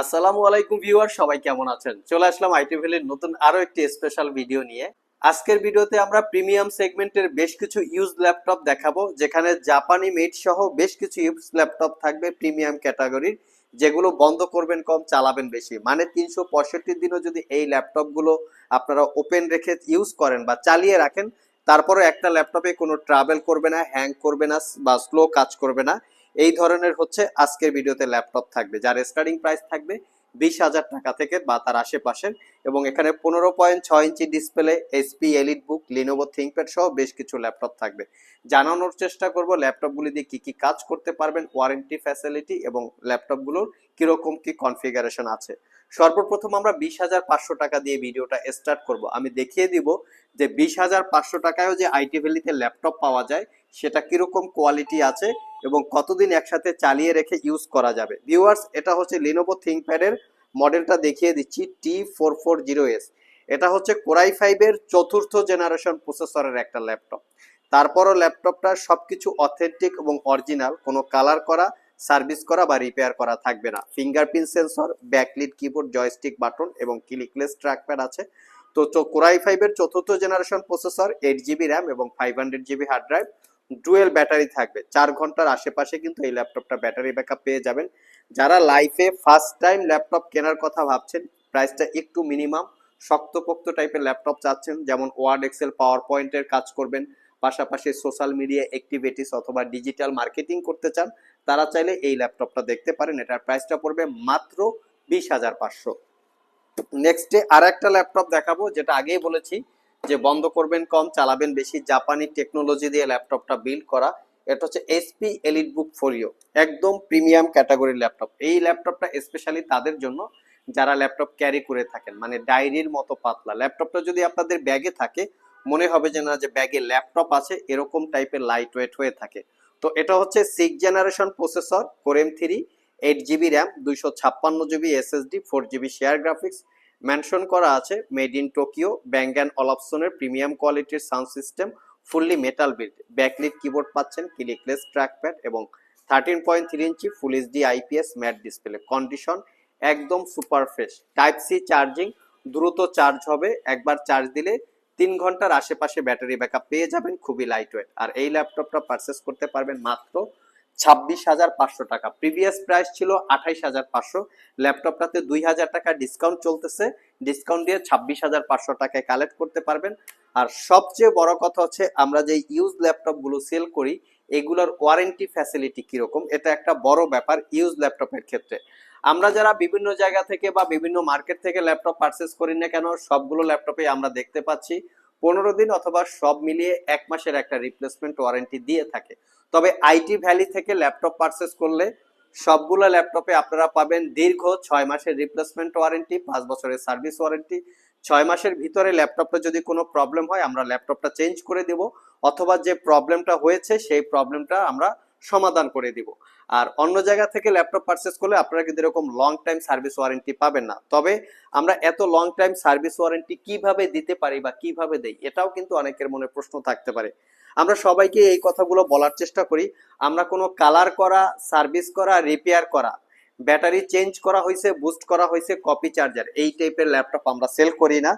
আসসালামু আলাইকুম ভিউয়ার, সবাই কেমন আছেন? চলে আসলাম আইটি ভ্যালির নতুন আরও একটি স্পেশাল ভিডিও নিয়ে। আজকের ভিডিওতে আমরা প্রিমিয়াম সেগমেন্টের বেশ কিছু ইউজ ল্যাপটপ দেখাবো, যেখানে জাপানি মেড সহ বেশ কিছু ইউজ ল্যাপটপ থাকবে প্রিমিয়াম ক্যাটাগরির যেগুলো বন্ধ করবেন কম, চালাবেন বেশি। মানে তিনশো পঁয়ষট্টি দিনও যদি এই ল্যাপটপগুলো আপনারা ওপেন রেখে ইউজ করেন বা চালিয়ে রাখেন তারপরে একটা ল্যাপটপে কোনো ট্রাভেল করবে না হ্যাং করবে না বা স্লো কাজ করবে না। এই ধরনের হচ্ছে আজকের ভিডিওতে ল্যাপটপ থাকবে, যার স্টার্টিং প্রাইস থাকবে বিশ হাজার টাকা থেকে বা তার আশেপাশের এবং এখানে পনেরো পয়েন্ট ছয় inch display HP EliteBook Lenovo ThinkPad সহ বেশ কিছু ল্যাপটপ থাকবে। জানানোর চেষ্টা করব ল্যাপটপগুলি দিয়ে কী কী কাজ করতে পারবেন ওয়ারেন্টি ফ্যাসিলিটি এবং ল্যাপটপগুলোর কীরকম কী কনফিগারেশন আছে। সর্বপ্রথম আমরা বিশ হাজার পাঁচশো টাকা দিয়ে ভিডিওটা স্টার্ট করব। আমি দেখিয়ে দিব যে বিশ হাজার পাঁচশো টাকায়ও যে আইটি ভ্যালিতে ল্যাপটপ পাওয়া যায় সেটা কীরকম কোয়ালিটি আছে এবং কতদিন একসাথে চালিয়ে রেখে ইউজ করা যাবে। ভিউয়ার্স এটা হচ্ছে লিনোভো থিঙ্কপ্যাডের মডেলটা দেখিয়ে দিচ্ছি T four four zero S এটা হচ্ছে কোরাই ফাইভের চতুর্থ জেনারেশন প্রসেসরের একটা ল্যাপটপ তারপরও ল্যাপটপটা সবকিছু অথেন্টিক এবং অরিজিনাল কোনো কালার করা সার্ভিস করা বা রিপেয়ার করা থাকবে না। Fingerprint sensor backlit keyboard joystick button এবং ক্লিকলেস ট্র্যাকপ্যাড আছে। তো কোরাই ফাইভের চতুর্থ generation processor eight GB RAM এবং five hundred GB hard drive dual battery থাকবে। চার ঘণ্টার আশেপাশে কিন্তু এই ল্যাপটপটা ব্যাটারি ব্যাকআপ পেয়ে যাবেন। যারা লাইফে ফার্স্ট টাইম ল্যাপটপ কেনার কথা ভাবছেন প্রাইসটা একটু মিনিমাম শক্তপোক্ত টাইপের ল্যাপটপ চাচ্ছেন, যেমন ওয়ার্ড এক্সেল পাওয়ার পয়েন্টের কাজ করবেন, পাশাপাশি সোশ্যাল মিডিয়া অ্যাক্টিভিটিস অথবা ডিজিটাল মার্কেটিং করতে চান, তারা চাইলে এই ল্যাপটপটা দেখতে পারেন। এটার প্রাইসটা পড়বে মাত্র বিশ হাজার পাঁচশো। নেক্সটে আর একটা ল্যাপটপ দেখাবো, যেটা আগেই বলেছি যে বন্ধ করবেন কম, চালাবেন বেশি, জাপানি টেকনোলজি দিয়ে ল্যাপটপটা বিল্ড করা, এটা হচ্ছে এসপি এলিট বুক ফোরিও একদম প্রিমিয়াম ক্যাটাগরির ল্যাপটপ এই ল্যাপটপটা স্পেশালি তাদের জন্য যারা ল্যাপটপ ক্যারি করে থাকেন মানে ডায়েরির মতো পাতলা। ল্যাপটপটা যদি আপনাদের ব্যাগে থাকে, মনে হবে যে না, যে ব্যাগে ল্যাপটপ আছে, এরকম টাইপের লাইট ওয়েট হয়ে থাকে। তো এটা হচ্ছে six generation processor core m three eight GB RAM দুইশো ছাপ্পান্ন GB SSD four GB share graphics mention করা আছে, made in Tokyo Bang and অলাপসনের premium কোয়ালিটির sound system, fully metal build. Backlit keyboard পাচ্ছেন, ক্লিকলেস ট্র্যাকপ্যাড এবং thirteen point three ইঞ্চি full HD IPS matte display. Condition একদম super fresh. Type C charging, দ্রুত charge হবে। একবার charge দিলে তিন ঘণ্টার আশেপাশে ব্যাটারি ব্যাকআপ পেয়ে যাবেন, খুবই লাইট ওয়েট আর এই ল্যাপটপটা পারচেস করতে পারবেন মাত্র ছাব্বিশ হাজার পাঁচশো টাকা। প্রিভিয়াস প্রাইস ছিল আঠাইশ হাজার পাঁচশো। ল্যাপটপটাতে দুই হাজার টাকা ডিসকাউন্ট চলতেছে। ডিসকাউন্ট দিয়ে ছাব্বিশ হাজার পাঁচশো টাকায় কালেক্ট করতে পারবেন। আর সবচেয়ে বড় কথা হচ্ছে, আমরা যে ইউজ ল্যাপটপগুলো সেল করি, এগুলোর ওয়ারেন্টি ফ্যাসিলিটি কীরকম? এটা একটা বড় ব্যাপার ইউজ ল্যাপটপের ক্ষেত্রে। আমরা যারা বিভিন্ন জায়গা থেকে বা বিভিন্ন মার্কেট থেকে ল্যাপটপ পারচেস করি না কেন, সবগুলো ল্যাপটপে আমরা দেখতে পাচ্ছি। পনেরো দিন অথবা সব মিলিয়ে এক মাসের একটা রিপ্লেসমেন্ট ওয়ারেন্টি দিয়ে থাকে। তবে আইটি ভ্যালি থেকে ল্যাপটপ পারচেস করলে সবগুলো ল্যাপটপে আপনারা পাবেন দীর্ঘ ছয় মাসের রিপ্লেসমেন্ট ওয়ারেন্টি পাঁচ বছরের সার্ভিস ওয়ারেন্টি ছয় মাসের ভিতরে ল্যাপটপটা যদি কোনো প্রবলেম হয়, আমরা ল্যাপটপটা চেঞ্জ করে দেব। অথবা যে প্রবলেমটা হয়েছে, সেই প্রবলেমটা আমরা সমাধান করে দিব। আর অন্য জায়গা থেকে ল্যাপটপ পারচেস করলে আপনারা কিন্তু এরকম লং টাইম সার্ভিস ওয়ারেন্টি পাবেন না। তবে আমরা এত লং টাইম সার্ভিস ওয়ারেন্টি কীভাবে দিতে পারি বা কীভাবে দেই, এটাও কিন্তু অনেকের মনে প্রশ্ন থাকতে পারে। আমরা সবাইকে এই কথাগুলো বলার চেষ্টা করি, আমরা কোনো কালার করা সার্ভিস করা রিপেয়ার করা ব্যাটারি চেঞ্জ করা হয়েছে বুস্ট করা হয়েছে কপি চার্জার এই টাইপের ল্যাপটপ আমরা সেল করি না।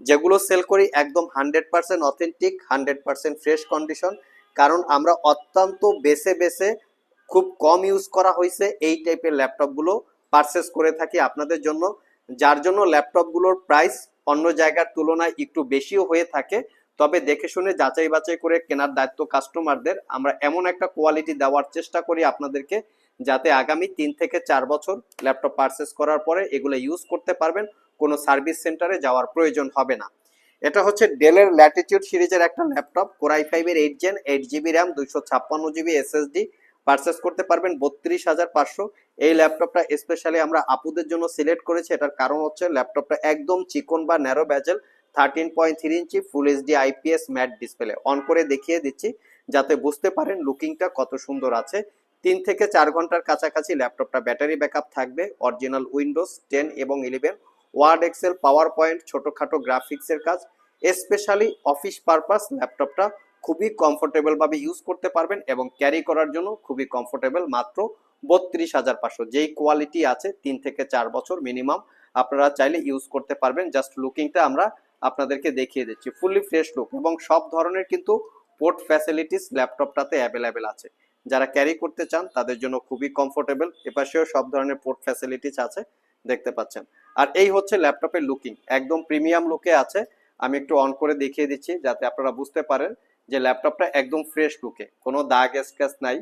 যেগুলো সেল করি একদম hundred percent authentic hundred percent fresh condition কারণ আমরা অত্যন্ত বেছে বেছে খুব কম ইউজ করা হয়েছে এই টাইপের ল্যাপটপগুলো পারচেস করে থাকি আপনাদের জন্য। যার জন্য ল্যাপটপগুলোর প্রাইস অন্য জায়গার তুলনায় একটু বেশিও হয়ে থাকে। তবে দেখে শুনে যাচাই বাছাই করে কেনার দায়িত্ব কাস্টমারদের আমরা এমন একটা কোয়ালিটি দেওয়ার চেষ্টা করি আপনাদেরকে যাতে আগামী তিন থেকে চার বছর ল্যাপটপ পারচেস করার পরে এগুলো ইউজ করতে পারবেন। কোনো সার্ভিস সেন্টারে যাওয়ার প্রয়োজন হবে না। এটা হচ্ছে ডেলের ল্যাটিটিউড সিরিজের একটা ল্যাপটপ কোরাই ফাইভের eight gen eight GB RAM দুইশো ছাপ্পান্ন জিবি এসএসডি পারচেস করতে পারবেন বত্রিশ হাজার পাঁচশো। এই ল্যাপটপটা স্পেশালি আমরা আপুদের জন্য সিলেক্ট করেছি, এটার কারণ হচ্ছে ল্যাপটপটা একদম চিকন বা narrow bezel thirteen point three inch full HD IPS matte display on করে দেখিয়ে দিচ্ছি, যাতে বুঝতে পারেন লুকিংটা কত সুন্দর আছে। তিন থেকে চার ঘণ্টার কাছাকাছি ল্যাপটপটা ব্যাটারি ব্যাকআপ থাকবে অরিজিনাল উইন্ডোজ টেন এবং eleven Word Excel PowerPoint ছোটোখাটো গ্রাফিক্সের কাজ। স্পেশালি অফিস পারপাস ল্যাপটপটা খুবই কমফোর্টেবল ভাবে ইউজ করতে পারবেন এবং ক্যারি করার জন্য খুবই কমফোর্টেবল মাত্র বত্রিশ হাজার পাঁচশো। যেই কোয়ালিটি আছে, তিন থেকে চার বছর মিনিমাম আপনারা চাইলে ইউজ করতে পারবেন। জাস্ট লুকিংটা আমরা আপনাদেরকে দেখিয়ে দিচ্ছি। ফুললি ফ্রেশ লুক এবং সব ধরনের কিন্তু পোর্ট ফ্যাসিলিটিস ল্যাপটপটাতে অ্যাভেলেবেল আছে। যারা ক্যারি করতে চান, তাদের জন্য খুবই কমফোর্টেবল এপাশেও সব ধরনের পোর্ট ফ্যাসিলিটিস আছে, দেখতে পাচ্ছেন। আর এই হচ্ছে ল্যাপটপের লুকিং একদম প্রিমিয়াম লুকে আছে। আমি একটু অন করে দেখিয়ে দিচ্ছি যাতে আপনারা বুঝতে পারেন যে ল্যাপটপটা একদম ফ্রেশ লুকে কোনো দাগ স্ক্র্যাচ নাই।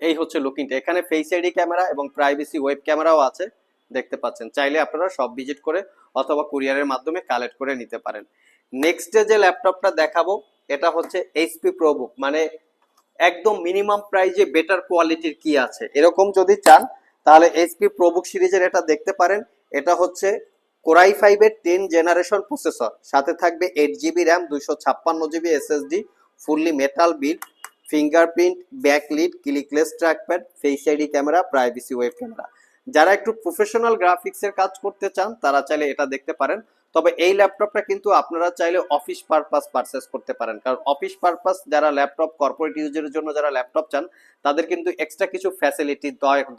এই হচ্ছে লুকিংটা এখানে ফেস আইডি ক্যামেরা এবং প্রাইভেসি ওয়েব ক্যামেরাও আছে, দেখতে পাচ্ছেন। চাইলে আপনারা সব ভিজিট করে অথবা কুরিয়ারের মাধ্যমে কালেক্ট করে নিতে পারেন। নেক্সটে যে ল্যাপটপটা দেখাবো, এটা হচ্ছে এইচপি প্রোবুক মানে একদম মিনিমাম প্রাইজে বেটার কোয়ালিটির কি আছে? এরকম যদি চান, তাহলে এইচপি প্রোবুক সিরিজের এটা দেখতে পারেন। এটা হচ্ছে কোরাই ফাইভের টেন জেনারেশন প্রসেসর। সাথে থাকবে এইট জিবি র্যাম দুইশো ছাপ্পান্ন GB SSD fully metal build fingerprint backlit clickless trackpad face ID camera privacy web camera যারা একটু প্রফেশনাল গ্রাফিক্সের কাজ করতে চান, তারা চাইলে এটা দেখতে পারেন। তবে এই ল্যাপটপটা কিন্তু আপনারা চাইলে অফিস পারপাস পারচেস করতে পারেন। কারণ অফিস পারপাস যারা ল্যাপটপ কর্পোরেট ইউজের জন্য যারা ল্যাপটপ চান, তাদের কিন্তু এক্সট্রা কিছু ফ্যাসিলিটি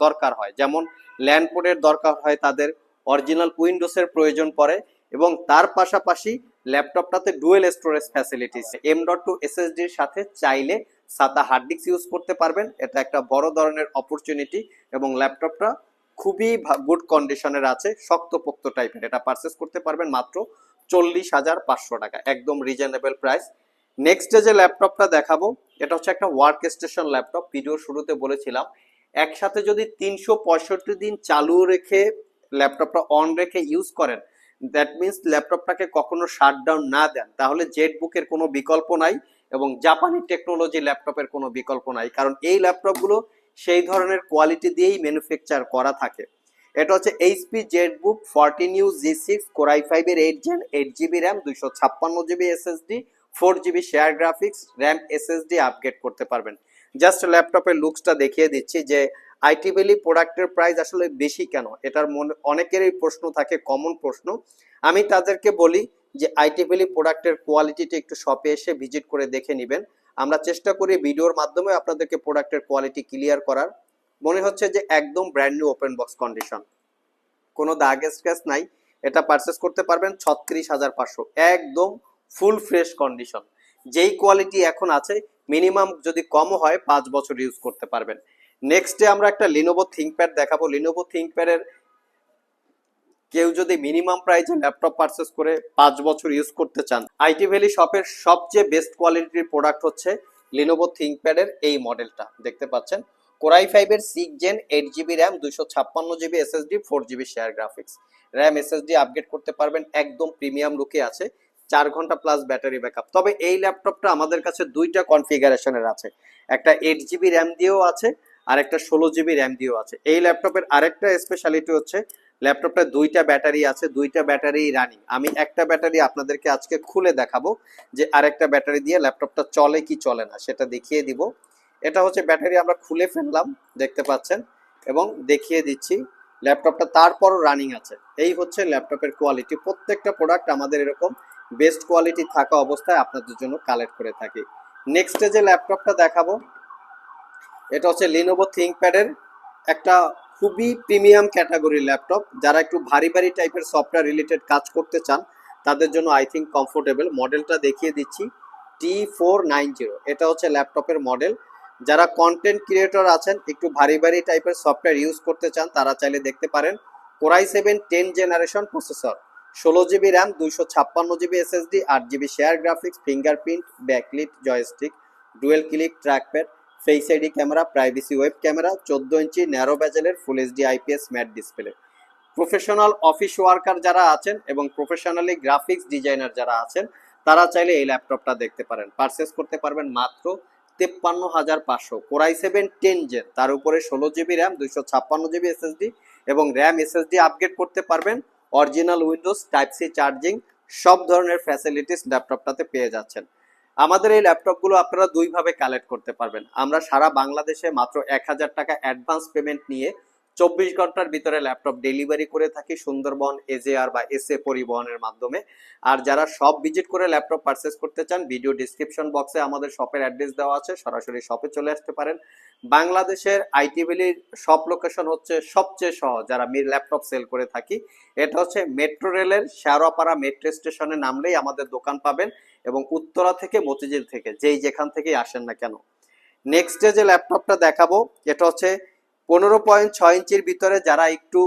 দরকার হয়। যেমন ল্যান্ড পোর্টের দরকার হয় তাদের অরিজিনাল উইন্ডোজের প্রয়োজন পড়ে এবং তার পাশাপাশি ল্যাপটপটাতে dual storage facilities. M dot two এসএসডির সাথে চাইলে সাতা হার্ড ডিস্ক ইউজ করতে পারবেন। এটা একটা বড় ধরনের অপরচুনিটি এবং ল্যাপটপটা খুবই গুড কন্ডিশনের আছে, শক্তপোক্ত টাইপের এটা পারচেস করতে পারবেন মাত্র চল্লিশ হাজার পাঁচশো টাকা, একদম রিজনেবল প্রাইস নেক্সট যে ল্যাপটপটা দেখাবো, এটা হচ্ছে একটা ওয়ার্ক স্টেশন ল্যাপটপ। ভিডিও শুরুতে বলেছিলাম, একসাথে যদি তিনশো পঁয়ষট্টি দিন চালু রেখে ল্যাপটপটা অন রেখে ইউজ করেন দ্যাট মিনস ল্যাপটপটাকে কখনো শাটডাউন না দেন। তাহলে জেট বুকের কোনো বিকল্প নাই এবং জাপানি টেকনোলজি ল্যাপটপের কোনো বিকল্প নাই, কারণ এই ল্যাপটপগুলো সেই ধরনের কোয়ালিটি দিয়েই ম্যানুফ্যাকচার করা থাকে। এটা হচ্ছে HP Z book fourteen U G six core i ফাইভের eight gen eight GB RAM দুইশো ছাপ্পান্ন GB SSD four GB share graphics RAM SSD upgrade করতে পারবেন। জাস্ট ল্যাপটপের লুকসটা দেখিয়ে দিচ্ছি যে আইটি ভ্যালি প্রোডাক্টের প্রাইস আসলে বেশি কেন? এটার মনে, অনেকেরই প্রশ্ন থাকে কমন প্রশ্ন। আমি তাদেরকে বলি যে আইটি ভ্যালি প্রোডাক্টের কোয়ালিটিটা একটু শপে এসে ভিজিট করে দেখে নেবেন। আমরা চেষ্টা করি ভিডিওর মাধ্যমে আপনাদেরকে প্রোডাক্টের কোয়ালিটি ক্লিয়ার করার। মনে হচ্ছে যে একদম brand new open box condition কোনো দাগ স্ক্র্যাচ নাই। এটা পারচেস করতে পারবেন ছত্রিশ হাজার পাঁচশো। একদম ফুল ফ্রেশ কন্ডিশন যেই কোয়ালিটি এখন আছে মিনিমাম যদি কমও হয়, পাঁচ বছর ইউজ করতে পারবেন। নেক্সটে আমরা একটা লিনোভো থিঙ্কপ্যাড দেখাবো। লিনোভো থিঙ্কপ্যাডের কেউ যদি মিনিমাম প্রাইসে ল্যাপটপ পারচেস করে পাঁচ বছর ইউজ করতে চান আইটি ভ্যালি শপের সবচেয়ে বেস্ট কোয়ালিটির প্রোডাক্ট হচ্ছে লিনোভো থিঙ্কপ্যাডের এই মডেলটা দেখতে পাচ্ছেন? কোরাই ফাইভের six gen eight GB RAM দুইশো ছাপ্পান্ন GB SSD four GB share graphics RAM SSD upgrade করতে পারবেন, একদম প্রিমিয়াম লুকে আছে। চার ঘণ্টা প্লাস ব্যাটারি ব্যাকআপ তবে এই ল্যাপটপটা আমাদের কাছে দুইটা কনফিগারেশনের আছে। একটা এইট জিবি র্যাম দিয়েও আছে আর একটা ষোলো জিবি র্যাম দিয়েও আছে। এই ল্যাপটপের আরেকটা স্পেশালিটি হচ্ছে ল্যাপটপটা দুইটা ব্যাটারি আছে, দুইটা ব্যাটারি রানিং। আমি একটা ব্যাটারি আপনাদেরকে আজকে খুলে দেখাবো যে আরেকটা ব্যাটারি দিয়ে ল্যাপটপটা চলে কি চলে না, সেটা দেখিয়ে দিব। এটা হচ্ছে ব্যাটারি আমরা খুলে ফেললাম, দেখতে পাচ্ছেন, এবং দেখিয়ে দিচ্ছি, ল্যাপটপটা তারপরও রানিং আছে। এই হচ্ছে ল্যাপটপের কোয়ালিটি প্রত্যেকটা প্রোডাক্ট আমাদের এরকম বেস্ট কোয়ালিটি থাকা অবস্থায় আপনাদের জন্য কালেক্ট করে থাকি। নেক্সটে যে ল্যাপটপটা দেখাবো এটা হচ্ছে লিনোভো থিঙ্কপ্যাডের একটা খুবই প্রিমিয়াম ক্যাটাগরির ল্যাপটপ যারা একটু ভারী ভারী টাইপের সফটওয়্যার রিলেটেড কাজ করতে চান, তাদের জন্য আই থিঙ্ক কমফোর্টেবল মডেলটা দেখিয়ে দিচ্ছি। টি ফোর নাইন জিরো এটা হচ্ছে ল্যাপটপের মডেল যারা কন্টেন্ট ক্রিয়েটর আছেন, একটু ভারী ভারী টাইপের সফটওয়্যার ইউজ করতে চান, তারা চাইলে দেখতে পারেন। Core i seven ten generation processor ষোলো জিবি র্যাম দুইশো ছাপ্পান্ন জিবি এসএসডি আট GB share graphics fingerprint backlit joystick dual click trackpad face ID camera privacy web camera চোদ্দ ইঞ্চি narrow ব্যাজেলের full HD IPS matte display professional office worker যারা আছেন এবং professionally graphics designer যারা আছেন, তারা চাইলে এই ল্যাপটপটা দেখতে পারেন। পারচেস করতে পারবেন মাত্র তেপ্পান্ন হাজার পাঁচশো। কোরাই সেভেন টেন জেন তার উপরে ষোলো জিবি র্যাম দুইশো ছাপ্পান্ন জিবি এসএসডি এবং র্যাম এসএসডি আপগ্রেড করতে পারবেন। Original Windows type C charging সব ধরনের ফ্যাসিলিটিস ল্যাপটপটাতে পেয়ে যাচ্ছেন। আমাদের এই ল্যাপটপগুলো আপনারা দুইভাবে কালেক্ট করতে পারবেন। আমরা সারা বাংলাদেশে মাত্র এক হাজার টাকা অ্যাডভান্স পেমেন্ট নিয়ে চব্বিশ ঘণ্টার ভিতরে ল্যাপটপ ডেলিভারি করে থাকি সুন্দরবন এজেআর বা এস এ পরিবহনের মাধ্যমে। আর যারা সব ভিজিট করে ল্যাপটপ পারচেস করতে চান ভিডিও ডিসক্রিপশন বক্সে আমাদের শপের অ্যাড্রেস দেওয়া আছে, সরাসরি শপে চলে আসতে পারেন। বাংলাদেশের আইটি সব লোকেশন হচ্ছে সবচেয়ে সহজ, যারা আমি ল্যাপটপ সেল করে থাকি। এটা হচ্ছে মেট্রো রেলের শেয়ারাপাড়া মেট্রো স্টেশনে নামলেই আমাদের দোকান পাবেন। এবং উত্তরা থেকে মতিঝিল থেকে, যেই যেখান থেকেই আসেন না কেন। নেক্সট যে ল্যাপটপটা দেখাবো, এটা হচ্ছে পনেরো পয়েন্ট ছয় ইঞ্চির ভিতরে যারা একটু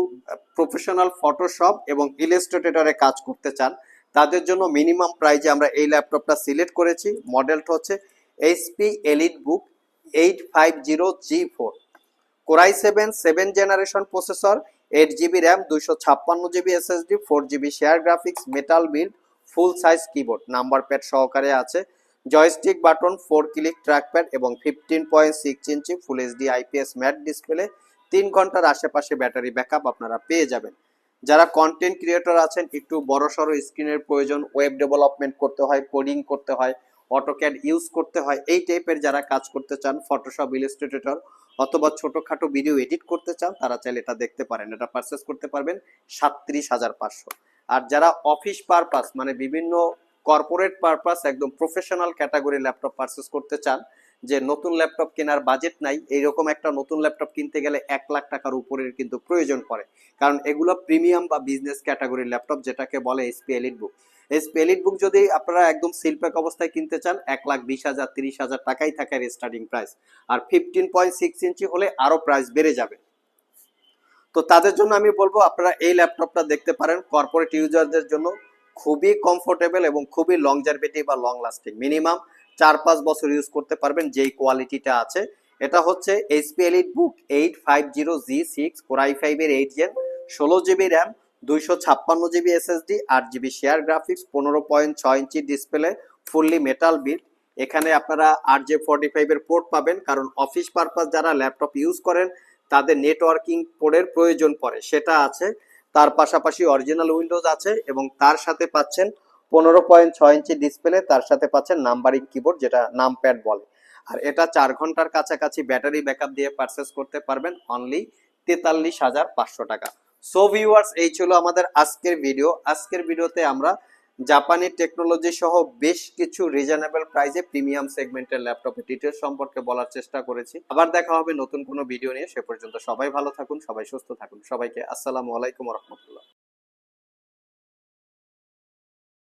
প্রফেশনাল ফটোশপ এবং ইলাস্ট্রেটরে কাজ করতে চান, তাদের জন্য মিনিমাম প্রাইজে আমরা এই ল্যাপটপটা সিলেক্ট করেছি। মডেলটা হচ্ছে HP EliteBook eight five zero G four core i seven seven generation processor eight GB RAM দুইশো ছাপ্পান্ন GB SSD four GB share graphics metal build full size keyboard. Number pad সহকারে আছে। Joystick button, four click trackpad এবং fifteen point six ইঞ্চি full HD IPS matte display. তিন ঘণ্টার আশেপাশে battery backup আপনারা পেয়ে যাবেন। যারা কন্টেন্ট ক্রিয়েটর আছেন, একটু বড় সড়ো স্ক্রিনের প্রয়োজন ওয়েব ডেভেলপমেন্ট করতে হয় কোডিং করতে হয় অটোক্যাড ইউজ করতে হয়, এই টাইপের যারা কাজ করতে চান ফটোশপ ইলাস্ট্রেটর অথবা ছোটখাটো ভিডিও এডিট করতে চান, তারা চাইলে এটা দেখতে পারেন। এটা পারচেস করতে পারবেন সাতত্রিশ হাজার পাঁচশো। আর যারা অফিস পারপাস মানে বিভিন্ন কর্পোরেট পারপাস, একদম প্রফেশনাল ক্যাটাগরি ল্যাপটপ পারচেস করতে চান, যে নতুন ল্যাপটপ কেনার বাজেট নাই, এইরকম একটা নতুন ল্যাপটপ কিনতে গেলে এক লাখ টাকার উপরের কিন্তু প্রয়োজন পড়ে। কারণ এগুলো প্রিমিয়াম বা বিজনেস ক্যাটাগরির ল্যাপটপ, যেটাকে বলে HP EliteBook HP EliteBook যদি আপনারা একদম সিলপ্যাক অবস্থায় কিনতে চান, এক লাখ বিশ হাজার, তিরিশ হাজার টাকাই থাকে স্টার্টিং প্রাইস আর ফিফটিন পয়েন্ট সিক্স ইঞ্চি হলে আরও প্রাইস বেড়ে যাবে। তো তাদের জন্য আমি বলব, আপনারা এই ল্যাপটপটা দেখতে পারেন। কর্পোরেট ইউজারদের জন্য খুবই কমফোর্টেবল এবং খুবই লংজারভিটি বা লং লাস্টিং মিনিমাম চার পাঁচ বছর ইউজ করতে পারবেন যেই কোয়ালিটিটা আছে। এটা হচ্ছে HP EliteBook eight five zero G six core i ফাইভের এইট জেন ষোলো জিবি র্যাম দুইশো ছাপ্পান্ন জিবি এসএসডি আট জিবি শেয়ার গ্রাফিক্স পনেরো পয়েন্ট ছয় ইঞ্চি ডিসপ্লে ফুললি মেটাল বিট এখানে আপনারা আর জে ফর্টি ফাইভের পোর্ট পাবেন, কারণ অফিস পারপাস যারা ল্যাপটপ ইউজ করেন তাদের নেটওয়ার্কিং পোর্টের প্রয়োজন পড়ে। সেটা আছে, তার পাশাপাশি অরিজিনাল উইন্ডোজ আছে এবং তার সাথে পাচ্ছেন পনেরো পয়েন্ট ছয় ইঞ্চি ডিসপ্লে তার সাথে পাচ্ছেন নাম্বারিং কিবোর্ড যেটা নাম প্যাড বলে। আর এটা চার ঘণ্টার কাছাকাছি ব্যাটারি ব্যাকআপ দিয়ে পারচেস করতে পারবেন অনলি তেতাল্লিশ হাজার পাঁচশো টাকা। সো ভিউয়ার্স এই ছিল আমাদের আজকের ভিডিও আজকের ভিডিওতে আমরা জাপানি টেকনোলজি সহ বেশ কিছু রিজনেবল প্রাইসে প্রিমিয়াম সেগমেন্টের ল্যাপটপের ডিটেলস সম্পর্কে বলার চেষ্টা করেছি। আবার দেখা হবে নতুন কোনো ভিডিও নিয়ে। সে পর্যন্ত সবাই ভালো থাকুন, সবাই সুস্থ থাকুন। সবাইকে আসসালামু আলাইকুম রহমতুল্লাহ।